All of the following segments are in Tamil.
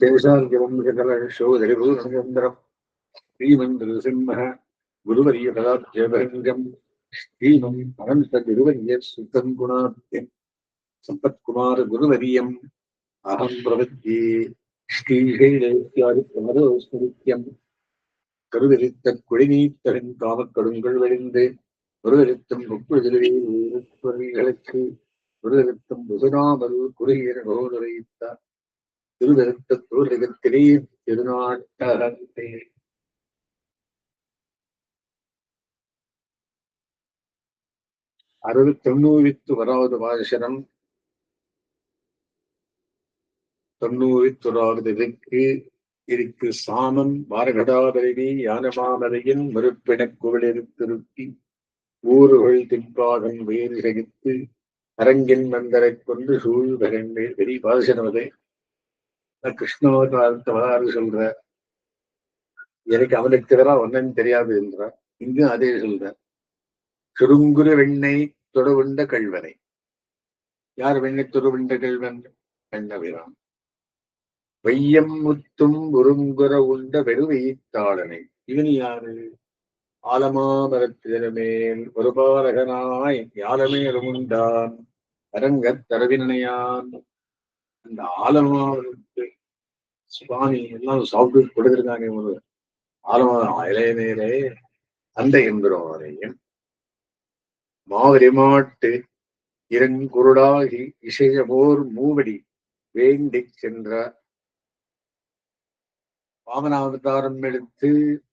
தேசாந்திரம்சகலசோதரிபூர்ணச்சந்திரம் ஸ்ரீமந்திரசிம்ம குருவரிய கதாத்யபரங்கம் ஸ்ரீமம் அனந்த குருவரிய சுத்தம் குணாத்தியம் சம்பத்குமார் குருவரியம் அகம் பிரபத்தியே ஸ்ரீஷைலேத்யாதி பிரமதோஸ்மிருத்தியம் கருவெரித்த குழிநீத்தரின் காமக்கடுங்கள் வழிந்து ஒருவருத்தம் முக்குதிரைகளுக்கு ஒருவருத்தம் முதுநாமல் குறுகிய நோதுரைத்தார் திருவருத்த தோழகத்திலே திருநாட்டகத்தே அறுபத்தி தொண்ணூறித்து வராவது வாசனம் தொண்ணூவித்துறாவது இதற்கு இருக்கு சாமன் மாரகடாதரவி யானமாமலையின் மறுப்பினக் குவலிருத்திருத்தி ஊறுகள் தின்பாகன் வேறு சகித்து அரங்கின் மந்தரை கொண்டு சூழ் மேல் பெரிய பாசனவதே கிருஷ்ணவதாரத்தை வரலாறு சொல்ற. எனக்கு அவனுக்கு தவிர ஒன்னும் தெரியாது என்றார் இங்கு அதே சொல்ற. சுருங்குரு வெண்ணை தொடவுண்ட கல்வனை யார் வெண்ணை தொடுவுண்ட கல்வன் கண்ணவிரான் வையம் முத்தும் உருங்குற உண்ட வெறுவைத்தாளனை இவன் யாரு? ஆலமாமரத்திலமேல் ஒரு பாலகனாய் யாலமேலும் உண்டான். அரங்கத் தரவினையான் அந்த ஆலமாமரத்தில் சுவாமி எல்லாம் சாப்பிட்டு கொடுத்திருக்காங்க ஒரு ஆலமா இளையநேரே அந்த எம்பெருமானையும் மாவரிமாட்டு இரங்குருடாகி இசையமோர் மூவடி வேண்டி சென்ற வாமனாவதாரம் எடுத்து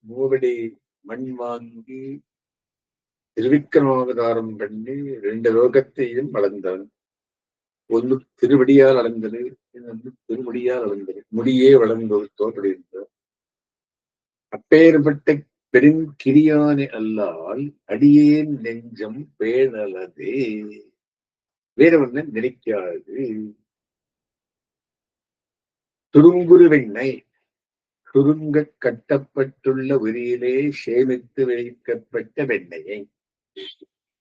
மூவடி மண் வாங்கி திருவிக்கிரமாவதாரம் பண்ணி ரெண்டு லோகத்தையும் வளர்ந்தவன். ஒன்று திருவடியால் அளந்தது இன்னொன்று திருமுடியால் அளந்தது முடியே வளர்ந்தது தோற்றடைந்தார் அப்பேற்பட்ட பெருங்கிரியானே அல்லால் அடியேன் நெஞ்சம் பேணலதே. வேற ஒண்ணு நினைக்காது. துருங்குருவெண்ணை சுருங்க கட்டப்பட்டுள்ள உரியிலே சேமித்து வைக்கப்பட்ட வெண்ணையை.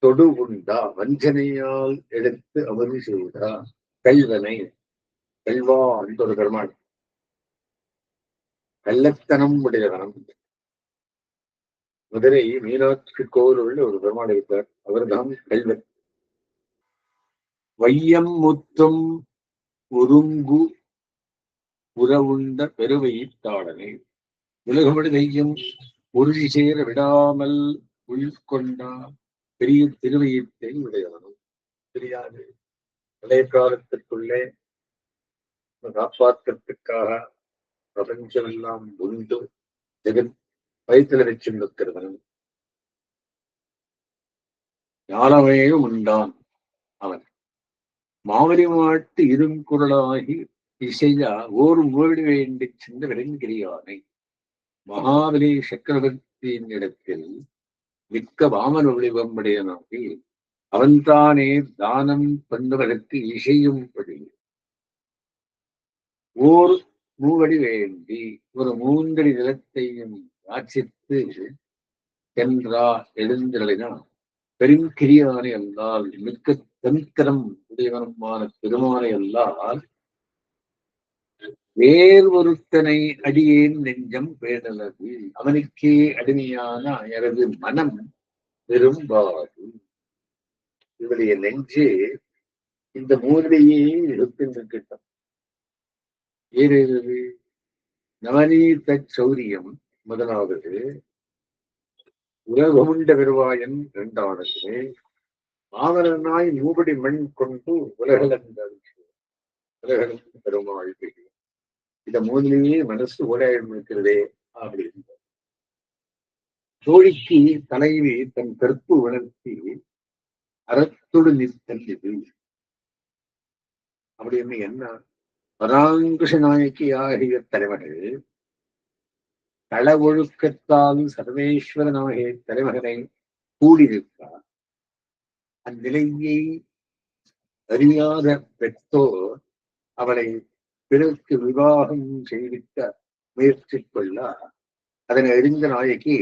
தொடு உண்டா வஞ்சனையால் எடுத்து அவதி செய்தா கல்வனை கல்வா அந்த ஒரு பெருமாள் கள்ளத்தனம் உடையவனம் மதுரை மீனாட்சி கோவிலுள்ள ஒரு பெருமாள் இருப்பார் அவர்தான் கல்வன். வையம் முத்தும் உருங்கு உறவுண்ட பெருவையிட்டாளனே உலகமிடுதையும் உறுதி சேர விடாமல் உள்கொண்டான் பெரிய திருவயிற்றை உடையவனும் தெரியாது. பழைய காலத்திற்குள்ளே காப்பாற்றத்துக்காக பிரபஞ்சமெல்லாம் உண்டு. ஜெகத் வயிற்றுல வச்சு நிற்கிறவன். ஞானமேயும் உண்டான் அவன். மாவரி மாட்டு இருங்குரலாகி இசையா ஓர் மூடி வேண்டி சென்று விளங்கிறியானை மகாபலி சக்கரவர்த்தியின் இடத்தில் மிக்க வாமன ஒளிவம்படையனாகி அவன்தானே தானம் பண்ணுவதற்கு இசையும்படி. ஓர் மூவடி வேண்டி ஒரு மூன்றடி நிலத்தையும் யாச்சித்து சென்றா எழுந்திரளினான். பெருங்கிரியானை அல்லால் மிக்க தந்திரம் உடையவனமான பெருமானை அல்லால் வேர் ஒருத்தனை அடியேன் நெஞ்சம் பேணலது அவனுக்கே அடிமையான எனது மனம் பெரும்பாலும் இவருடைய நெஞ்சு இந்த மூலையே எடுத்துக்கிட்டோம் ஏறு நவநீத சௌரியம் முதலாவது. உலகமுண்ட பெருவாயன் இரண்டாவது. மாவரனாய் மூபடி மண் கொண்டு உலகளந்த உலகளந்த பெருமாள் இந்த மூலிலேயே மனசு ஓடாயிரம் இருக்கிறதே அப்படின்னு. தோழிக்கு தலையிலே தன் கற்பு உணர்த்தி அறத்தொடு நிற்கல் இது அப்படின்னு என்ன பராங்குஷ நாயக்கி ஆகிய தலைவர்கள் கள ஒழுக்கத்தால் சர்வேஸ்வரனாகிய தலைமகனை கூடியிருக்கார் அந்நிலையை அறியாத பெற்றோர் அவளை பிறருக்கு விவாகம் செய்விக்க முயற்சி கொள்ள அதனை அறிந்த நாயகி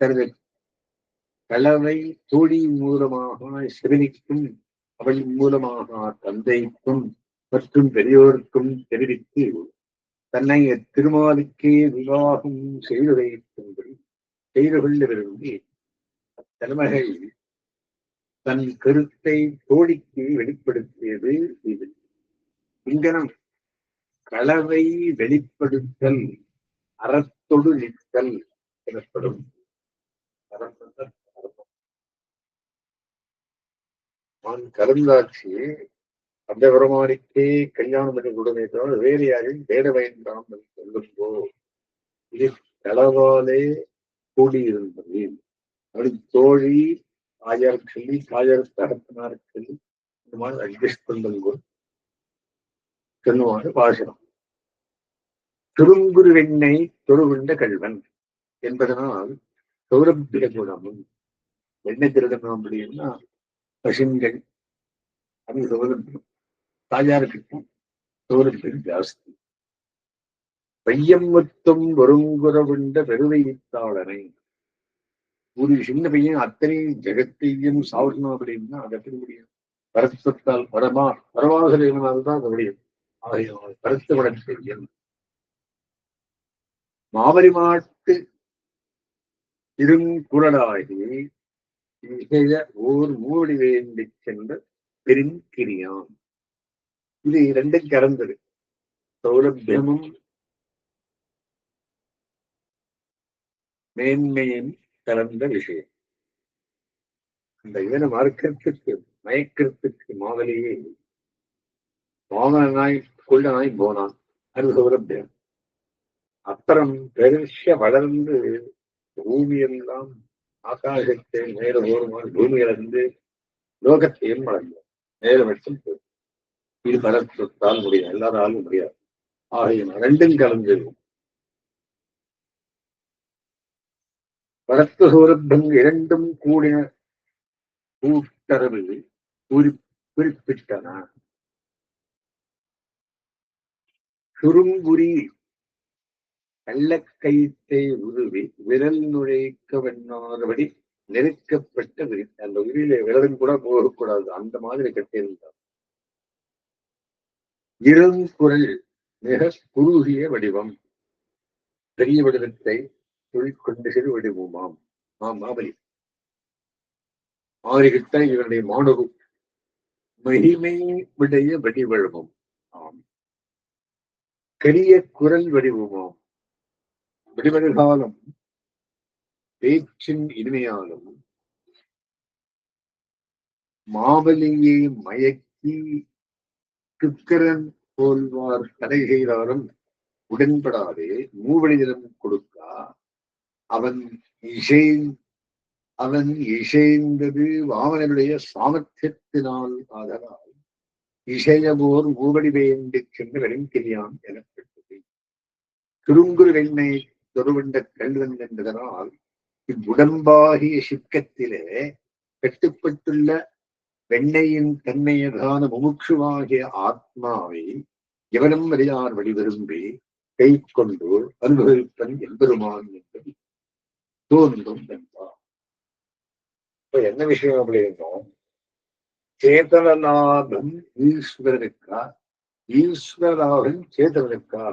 தனது கலவை தோழி மூலமாக சிவனிக்கும் அவள் மூலமாக தந்தைக்கும் மற்றும் பெரியோருக்கும் தெரிவித்து தன்னை திருமாலுக்கே விவாகம் செய்து வைக்கும்படி செய்து கொள்ள விரும்பி அத்தலைமைகள் தன் கருத்தை தோழிக்கு வெளிப்படுத்தியது இது. இங்கனம் களவை வெளிப்படுத்தல் அறத்தொடு நிற்கல் எனப்படும். நான் கருந்தாட்சி அந்த பிரமாணிக்கே கல்யாணம் பண்ணி கொடுமே தவிர வேறு யாரையும் தேட வேண்டாம் என்று சொல்லும்போ இது களவாலே கூடியிருந்தது. அப்படி தோழி ஆயார் சொல்லி தாயார் தகப்பனார் கல்வி இந்த மாதிரி அட்ஜஸ்ட் பண்ணும்போது சொல்லுவாங்க பாசனம் திருங்குருவெண்ணை தொழுவிண்ட கல்வன் என்பதனால் சௌரபிய குணமும் என்ன திருடணும் அப்படின்னா பசுங்கள் அது சௌரபியம் தாயாருக்கு சௌரபியம் ஜாஸ்தி. பையம் மொத்தம் வருங்குறவுண்ட பெருவைத்தாளனை ஒரு சின்ன பையன் அத்தனை ஜெகத்தையும் சாவரணும் அப்படின்னா அது எப்படி முடியும்? பரத்தத்தால் பரமா பரமாசிரியனால் தான் அது முடியும். ஆகையால் பரத்த செய்யும் மாவரி மாட்டு இருங்குரலாகி இசைய ஓர் மூடி வேண்டி சென்ற பெருங்கிரியாம். இது இரண்டும் கறந்தது. சௌலபியமும் மேன்மையும் கலந்த விஷயம். அந்த இதனை மறுக்கிறதுக்கு மயக்கிறதுக்கு மாதலியே வாமன கொள்ளனாய் போனான். அது சௌலபியம் அப்புறம் பெருச வளர்ந்து பூமியெல்லாம் ஆகாசத்தை மேல ஓருமாறு இழந்து லோகத்தையும் வளர்ந்தோம். மேல மட்டும் இது பலத்தால் முடியும் எல்லாராலும் முடியாது. ஆகையின ரெண்டும் கலந்து பரத்து சூரத்தம் இரண்டும் கூடின கூட்டரவு குறி குறிப்பிட்டன. சுருங்குரி கள்ளக்கயிற்றை உருவி விரல் நுழைக்க வெண்ணாதபடி நெருக்கப்பட்ட விரி அந்த உரியில விரலும் கூட போகக்கூடாது. அந்த மாதிரி கட்டியிருந்தார் இருங்குரல் மிக குறுகிய வடிவம். பெரிய வடிவத்தை தொழிற்கொண்டு சிறு வடிவமாம். ஆம் மாபலி. மாறிகிட்ட இவருடைய மாணவம் மகிமை உடைய வடிவழமும். ஆம். கரிய குரல் வடிவமாம். விடுவெடுகாலம் பேச்சின் இனிமையாலும் மாவலியை மயக்கி துக்கரன் போல்வார் தடை செய்தாலும் உடன்படாதே மூவழிதனம் கொடுக்கா. அவன் இசை அவன் இசைந்தது வாமனனுடைய சாமர்த்தியத்தினால் ஆதலால் இசையவோர் மூவடி வேண்டு சென்று வெறுங்கிரியான் எனப்பட்டது. திருங்குரு வெண்ணை தொடுவண்ட கல்வன் என்பதனால் இவ்வுடம்பாகிய சிக்கத்திலே கட்டுப்பட்டுள்ள வெண்ணையின் தன்மையதான முமுட்சுவாகிய ஆத்மாவை எவனும் அறியார் வழிவிரும்பி கை கொண்டு அனுபவிப்பன் என்பெருமான் என்பது தோன்றும் என்பார். இப்ப என்ன விஷயம் அப்படின்னா சேதனநாதன் ஈஸ்வரனுக்கா ஈஸ்வரநாதன் சேதனனுக்கா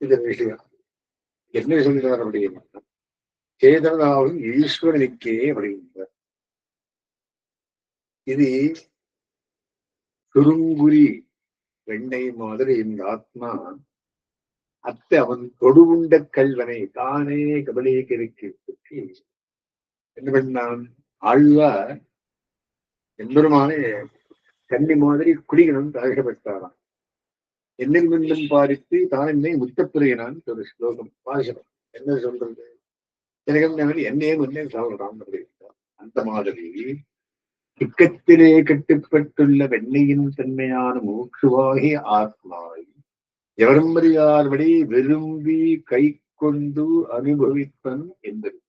இது விஷயம். என்ன சொல்கிறார் அப்படின்னா சேதனாவும் ஈஸ்வரனுக்கே அப்படிங்கிறார். இது சுருங்குரி வெண்ணை மாதிரி இந்த ஆத்மா அத்தை அவன் தொடுவுண்ட கல்வனை தானே கபலீகரிக்கு பற்றி என்ன பண்ணான்? ஆழ்வார் எம்பெருமானே தண்ணி மாதிரி குடிக்கணும்னு ஆசைப்பட்டாராம் என்னில் மின்னும் பாரித்து தான் என்னை முத்தப்பிரையினான் ஒரு ஸ்லோகம். பாரிசனம் என்ன சொல்றது? எனக்கு என்னையே முன்னே சாப்பிடலாம் அந்த மாதிரி துக்கத்திலே கட்டுப்பட்டுள்ள வெண்ணையின் தன்மையான மூச்சுவாகி ஆத்மாய் எவரம்பரியார்படி விரும்பி கை கொண்டு அனுபவிப்பன் என்பது.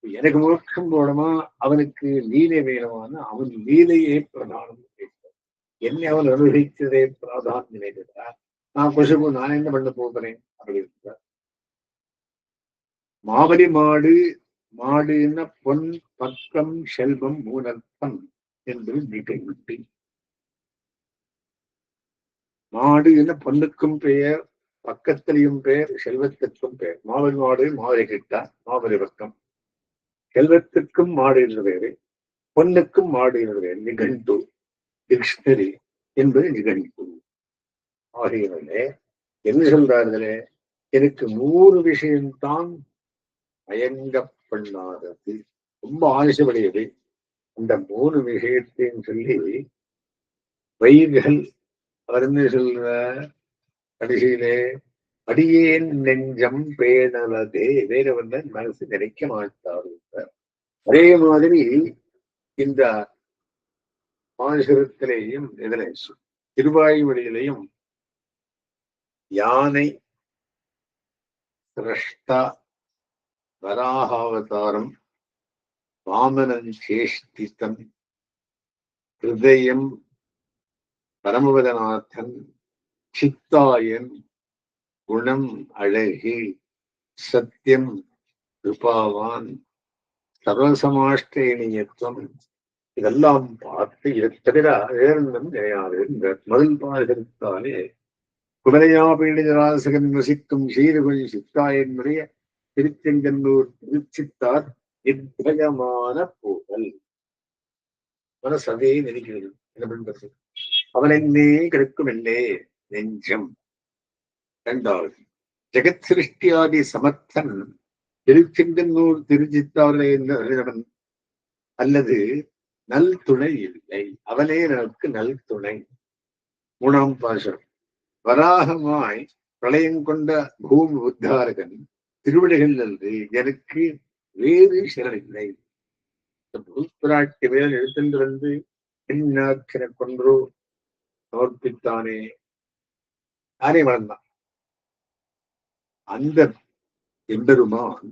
எனக்கு மோட்சம் போடமா? அவனுக்கு லீலை வேணுமான அவன் லீலையே பிரதானம். என்னை அவன் அனுபவித்ததே பிராதான் நினைக்கிறார் நான் கொசுக்கு நான் என்ன பண்ண போகிறேன்? அப்படின்னு மாவலி மாடு மாடுன பொன் பக்கம் செல்வம் மூனர்த்தம் என்பது நீட்டை விட்டு மாடு என்ன? பொண்ணுக்கும் பெயர் பக்கத்திலையும் பெயர் செல்வத்திற்கும் பெயர். மாவல் மாடு மாவரை கிட்டா மாவரை பக்கம். செல்வத்திற்கும் மாடு என்று பெயரு பொண்ணுக்கும் மாடு என்ற பெயர் நிகண்டு டிக்ஷனரி என்பது நிகழ்வு ஆகியவர்களே என்ன சொல்றார்களே? எனக்கு மூணு விஷயம்தான் மயங்க பண்ணாதது ரொம்ப ஆசைப்படையது அந்த மூணு விஷயத்தையும் சொல்லி வைகள் அவர் என்ன சொல்ற கடைசியிலே அடியேன் நெஞ்சம் பேணலதே. வேறவன் மனசு நினைக்க மாட்டார் அதே மாதிரி இந்த பாசுரத்திலேயும் இதிலே திருவாயுமொழியிலையும் யானை சிரஷ்டா வராகாவதாரம் வாமனன் சேஷ்டித்தன் ஹிருதயம் பரமவதநாதன் சித்தாயன் குணம் அழகி சத்தியம் கிருபாவான் சர்வசமாஷ்டேனியத்துவம் இதெல்லாம் பார்த்து இதை தவிர வேறொன்றும் கிடையாது இந்த முதல் பாடத்தாலே குமரையாபீணிதராசகன் வசிக்கும் சீருகொள் சித்தாயனுடைய திருச்செங்கன்னூர் திருச்சித்தார் நிர்பயமான போகல் மனசு அதே நினைக்கிறது என்ன பண்றது? அவன் என்னே கிடைக்கும் என்னே நெஞ்சம். இரண்டாவது ஜெகத் சிருஷ்டியாதி சமர்த்தன் திருச்செங்கன்னூர் திருச்சித்தாரே அறிந்தவன். அல்லது நல் துணை இல்லை. அவனே நமக்கு நல் துணை. மூணாம் பாசம் வராகமாய் பிரளயம் கொண்ட பூமி உத்தாரகன் திருவிடைகள் என்று எனக்கு வேறு சிலரில்லை. பிராட்டி மேல் எடுத்துட்டு வந்து பெண்ணாக்கிற கொன்றோ சமர்ப்பித்தானே யாரே வளர்ந்தான் அந்த எம்பெருமான்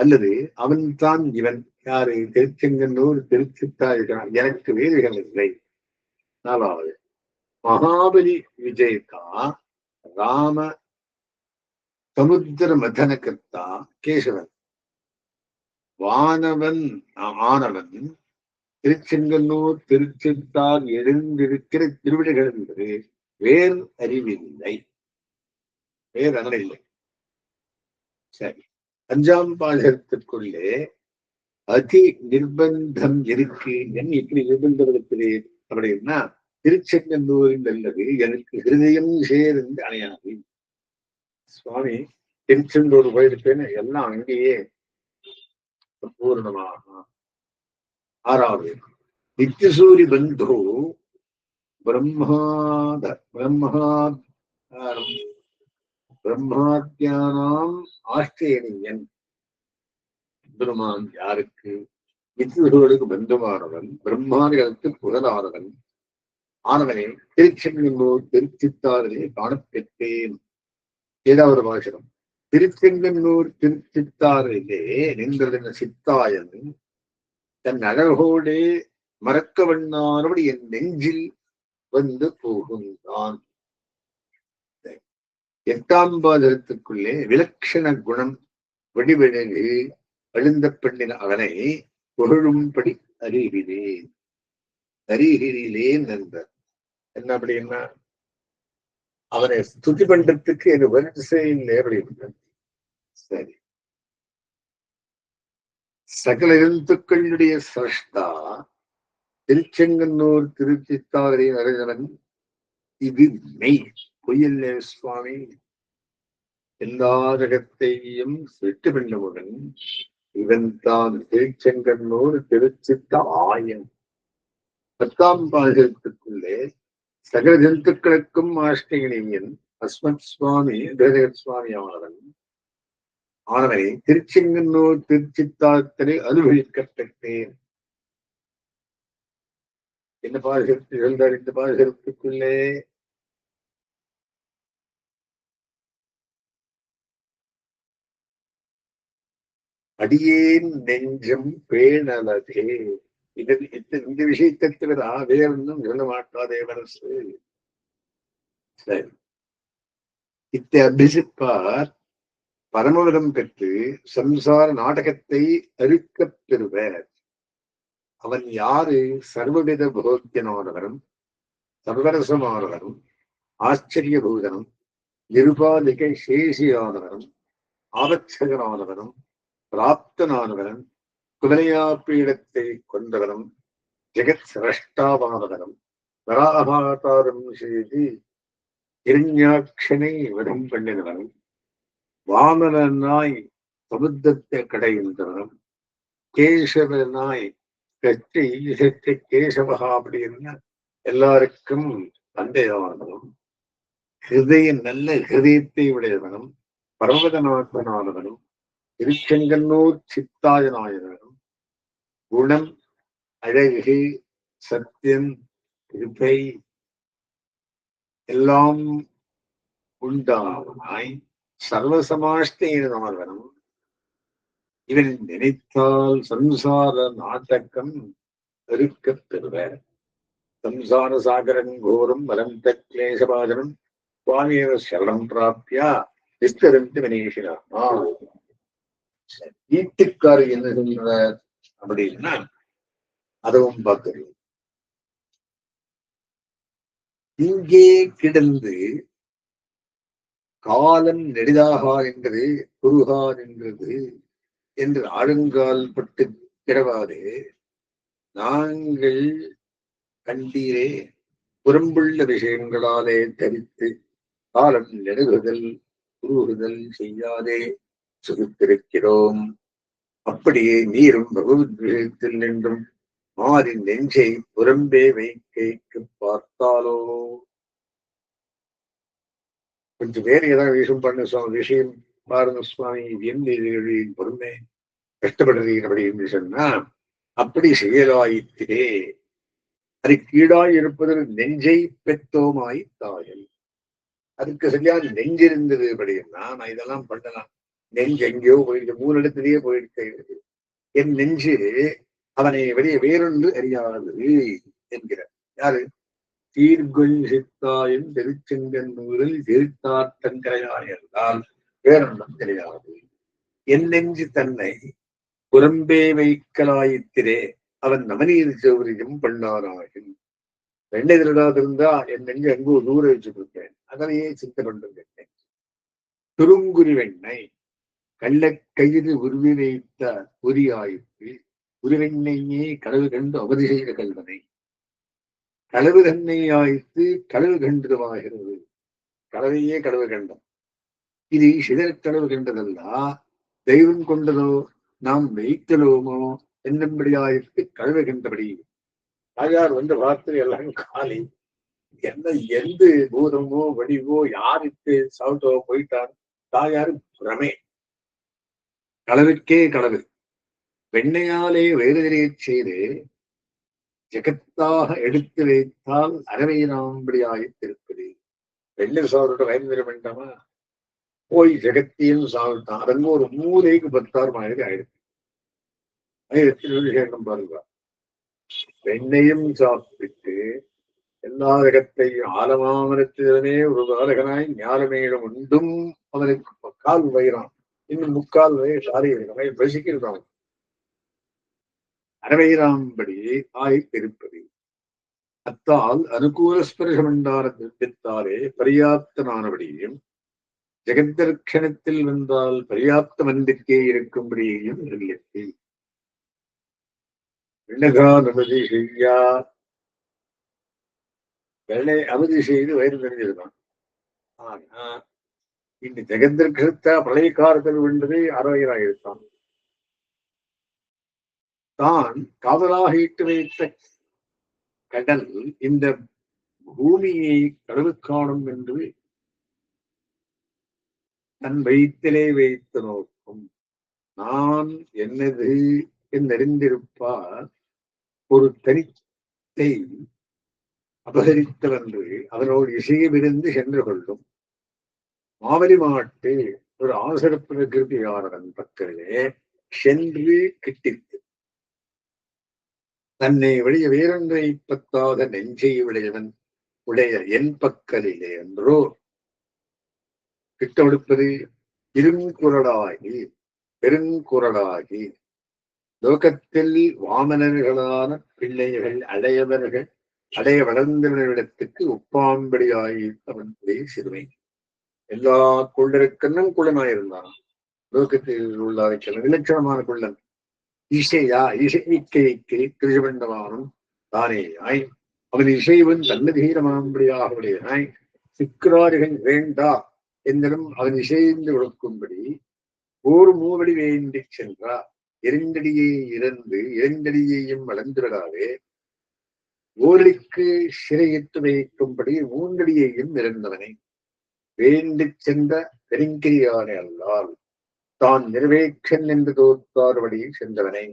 அல்லது அவன் தான் இவன். யாரு? திருச்செங்கன்னூர் திருச்சித்தா எனக்கு வேறுகள் இல்லை. நாலாவது மகாபலி விஜயதா ராம சமுத்திர மதனகர்த்தா கேசவன். வானவன் ஆனவன் திருச்செங்கன்னூர் திருச்சித்தால் எழுந்திருக்கிற திருவிடைகள் என்பது வேறு அறிவில்லை. வேறு அகலில்லை சரி. அஞ்சாம் பாதகத்திற்குள்ளே அதி நிர்பந்தம் இருக்கு. என் இப்படி நிர்பந்தம் இருக்கிறேன் அப்படின்னா திருச்செங்கன்னூரில் நல்லது எனக்கு ஹிருதயம் சேர்ந்து அணையாது. சுவாமி திருச்செந்தூர் போயிருப்பேன்னு எல்லாம் அங்கேயே பூர்ணமாக ஆறாவது. நித்தியசூரி பந்து பிரம்மாத பிரம்மா பிரம்மாத்தியானாம் ஆஸ்திரேலியன் பெருமான் யாருக்கு? நித்தியசூருக்கு பந்துமானவன் பிரம்மாதிகளுக்கு புகழானவன் ஆனவனே திருச்செங்கன்னூர் திருச்சித்தாரிலே காணப்பெற்றேன். ஏதாவது பாசனம் திருச்செங்கன்னூர் திருச்சித்தாரிலே நின்றிருந்த சித்தாயன். தன் அழகோடே மறக்க வண்ணானபடி என் நெஞ்சில் வந்து போகுந்தான். எட்டாம்பாதத்துக்குள்ளே விலட்சண குணம் வடிவழகு அழுந்த பெண்ணின் அவனை புகழும்படி அறிகிறேன் அறிகிறேன் நண்பர். என்ன அப்படின்னா அவனை ஸ்துதி பண்றதுக்கு எனக்கு வரிசை இல்லை அப்படின்னு சரி. சகல எழுத்துக்களுடைய சிரஷ்டா திருச்செங்கன்னூர் திருச்சித்தாவரை நரேந்திரன் இது மெய். பொய்யல்ல சுவாமி எல்லா ஜகத்தையும் விட்டு இவன் தான் திருச்செங்கன்னூர் திருச்சித்த ஆயம் பத்தாம் பாகத்துக்குள்ளே சகல ஜந்துக்களுக்கும் ஆஷ்டகினியன் அஸ்மத் சுவாமி தேவகத் சுவாமி ஆனவன் ஆனவனை திருச்செங்கன்னூர் திருச்சித்தாத்தனை அனுபவிக்கப்பட்டேன் என்ன பாதுகாத்து இந்த பாதுகாத்துக்குள்ளே அடியேன் நெஞ்சம் பேணலதே. இது இந்த விஷயத்தை தவிர வேற ஒன்றும் சொல்ல மாட்டாதே மனசு. சரி. இத்தை அபிசிப்பார் பரமவிடம் பெற்று சம்சார நாடகத்தை அறுக்கப் பெறுவர். அவன் யாரு? சர்வவித போக்கியனானவரும் சர்வரசமானவரும் ஆச்சரியபூதனம் நிருபாதிக சேஷியானவரும் ஆபத்சகனானவனும் பிராப்தனானவனும் குவலையா பீடத்தை கொண்டவனும் ஜெகத் சிரஷ்டாவானவனும் வராபாதாரம் செய்து இரண்யாட்சனை விதம் பண்ணினவனும் வாமனாய் சமுத்திரத்தை கடைகின்றவனும் கேசவனாய் கற்றி இசைத்த கேசவகா அப்படின்னு எல்லாருக்கும் தந்தையானவனும் ஹிருதய நல்ல ஹிருதயத்தை உடையவனும் பர்வதநாதனானவனும் திருச்செங்கன்னூர் சித்தாய சித்தாயனாயவனும் குணம் அழகு சத்தியம் கிருப்பை எல்லாம் உண்டாவனாய் சர்வசமாஷ்டேனவனும் இவன் நினைத்தால் சம்சார நாட்டக்கம் இருக்கப் பெறுவர். சம்சார சாகரன் கோரும் வலந்த கிளேசபாஜனம் சுவாமியவர் சரணம் பிராப்தியா விஸ்தரித்து வினேஷினா வீட்டுக்காரர் என்ன சொல்கிறார் அப்படின்னா அதுவும் பார்க்கிறோம் இங்கே கிடந்து காலம் நெடிதாகா என்றது குருகா நின்றது என்று ஆழுங்கால் பட்டு கிடவாதே நாங்கள் கண்டீரே புறம்புள்ள விஷயங்களாலே தரித்து காலம் நெடுகுதல் குருகுதல் செய்யாதே. சுகித்திருக்கிறோம் அப்படியே நீரும் பகவத்விஷயத்தில் நின்றும் மாறி நெஞ்சை புறம்பே வைக்கைக்கு பார்த்தாலோ. கொஞ்சம் வேற ஏதாவது விஷயம் பண்ண சுவாமி. விஷயம் பாருங்க சுவாமி இது என்ன இது பொறுமை என்று சொன்னா அப்படி செயலாயிற்றே. அது கீழாய் இருப்பதில் நெஞ்சை பெத்தோமாய் தாயல். அதுக்கு சரியா நெஞ்சு இருந்தது அப்படின்னா நான் இதெல்லாம் பண்ணலாம். நெஞ்சு எங்கேயோ போயிருக்கு மூலிடத்திலேயே போயிடுச்சு. என் நெஞ்சு அவனை வெளியே வேறொன்று அறியாது என்கிறார். யாரு? தீர்கொஞ்சித்தாயின் திருச்செங்கன்னூரில் திருத்தாட்டங்கரையாய் என்றால் வேறொன்றும் தெரியாது. என் நெஞ்சு தன்னை புறம்பே வைக்கலாயித்திரே அவன் நவநீர் சௌரியம் பண்ணாராயும் வெண்ணை திருடாதிருந்தா என் நெஞ்சு அங்கு தூர வச்சுட்டு இருப்பேன் அதனையே சித்த கொண்டு துருங்குரி வெண்ணை கள்ளக்கயிறு உருவி வைத்த பொறியாயிற்று உருவெண்ணையே களவு கண்டு அவதி செய்த கல்வனை களவு தன்னை ஆய்த்து களவு கண்டதுமாகிறது களவையே களவு கண்டம். இது சிதற்கடவு களவு தெய்வம் கொண்டதோ நாம் வைத்தலோமோ? என்னபடியாயிற்கு களவு கண்டபடி. தாயார் வந்து வார்த்தை எல்லாம் காலி. என்ன எந்த பூதமோ வடிவோ யாருக்கு சவுட்டோ போயிட்டான்? தாயார் பிரமே களவிற்கே களவு வெண்ணையாலே வேதனையைச் செய்து ஜெகத்தாக எடுத்து வைத்தால் அறவை நாம்படியாயித்திருப்பது வெள்ளை சாப்பிட்டு பயந்துட வேண்டாமா போய் ஜெகத்தையும் சாவிட்டான் அதங்க ஒரு மூலைக்கு பத்தாறு மாதிரி ஆயிடுச்சு. ஆயிரத்தி விஷயம் பாருங்க. வெண்ணையும் சாப்பிட்டு எல்லா ரகத்தையும் ஆலமாமரத்திலே ஒரு பாலகனாய் ஞானமேடம் உண்டும். அவனுக்கு கால் வைரான் இன்னும் முக்கால் வயது சாரி வசிக்கிறான் அறவைராம்படி ஆய்த்திருப்பது அத்தால் அனுகூல ஸ்பர்ஷமண்டார திட்டத்தாலே பரியாப்தமானபடியும் ஜெகத்தர்ஷணத்தில் வந்தால் பரியாப்த மந்திக்கே இருக்கும்படியையும் நிலையத்தை வெள்ளகான் செய்யா. வெள்ளை அவதி செய்து வயிறு நிறைஞ்சிருக்கான் ஆனா இந்த ஜெகத்திற்கா பிரளய வென்றதே வென்றதை அறவையராயிருத்தான் தான் காதலாக இட்டு வைத்த கடல் இந்த பூமியை கடவு காணும் என்று தன் வயிற்றிலே வைத்து நோக்கும். நான் என்னது என்றறிந்திருப்பார் ஒரு தனித்தை அபகரித்தவென்று அதனோடு இசையமிருந்து சென்று கொள்ளும். மாவலி மாட்டு ஒரு ஆசர பிரகிருதியாரன் பக்கத்திலே சென்று கிட்டிற்கு தன்னை வழிய வேறொன்றை பத்தாத நெஞ்சை உடையவன் உடைய என் பக்கலிலே என்றோ. கிட்டொடுப்பது இருங்குரலாகி பெருங்குரலாகி லோகத்தில் வாமனர்களான பிள்ளைகள் அடையவர்கள் அடைய வளர்ந்தவர்களிடத்துக்கு ஒப்பாம்படியாய் அவன் சிறுமை எல்லா குள்ளருக்கெல்லாம் குள்ளனாயிருந்தான். லோகத்தில் உள்ளாரைக்கெல்லாம் இலட்சணமான குள்ளன். இசையா இசைக்கைக்கு கிருஷபண்டமானும் தானே ஆய். அவன் இசைவன் தன்னதீரமாம்படியாக உடையனாய் சிக்ராரிகள் வேண்டா என்னிடம் அவன் இசைந்து ஒழுக்கும்படி ஓர் மூவடி வேண்டி சென்றார் இரண்டடியை இறந்து இரண்டடியையும் வளர்ந்துவிடாதே ஓரடிக்கு சிறையிட்டு வைக்கும்படி மூன்றடியையும் இறந்தவனை. வேண்டு சென்ற பெருங்கிரியானை அல்லால் தான் நிறைவேற்றன் என்று தோற்றார்படி சென்றவனை.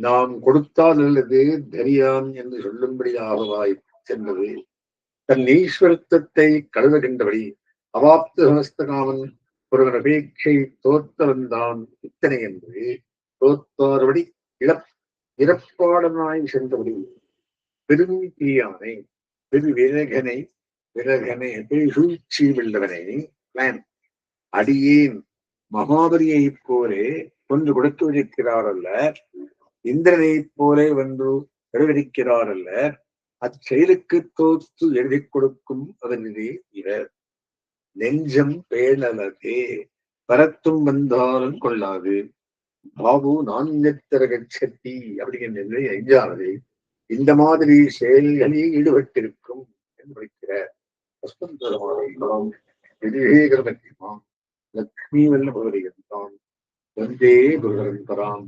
நாம் கொடுத்தால் அல்லது தரியான் என்று சொல்லும்படியாகவாய் சென்றது. தன் ஈஸ்வரத்துவத்தை கழுவுகின்றபடி அவாப்து சமஸ்தகாமன் ஒருவன் அபேட்சை தோற்றவன் தான் இத்தனை என்று தோற்றார்படி இழப் இறப்பாடனாய் சென்றபடி பெரும் தீயானை பெரு விரகனை சூழ்ச்சி வெள்ளவனை பிளான் அடியேன். மகாபலியைப் போலே கொன்று கொடுத்து இருக்கிறார் அல்ல இந்திரனைப் போலே வந்து எழுதிக்கிறார் அல்ல அச்செயலுக்கு தோற்று எழுதி கொடுக்கும் அவனே இவர். நெஞ்சம் பேணலதே. பரத்தும் வந்தாலும் கொள்ளாது. பாபு நான்கத்தர கட்சத்தி அப்படிங்கிற எஞ்சானது இந்த மாதிரி செயல்களில் ஈடுபட்டிருக்கும் என்று வைக்கிறார் வசந்தரமாம் விவேகரமத்தியமாம் லக்ஷ்மி வல்ல என்றான் தந்தே குருகரன் பராம்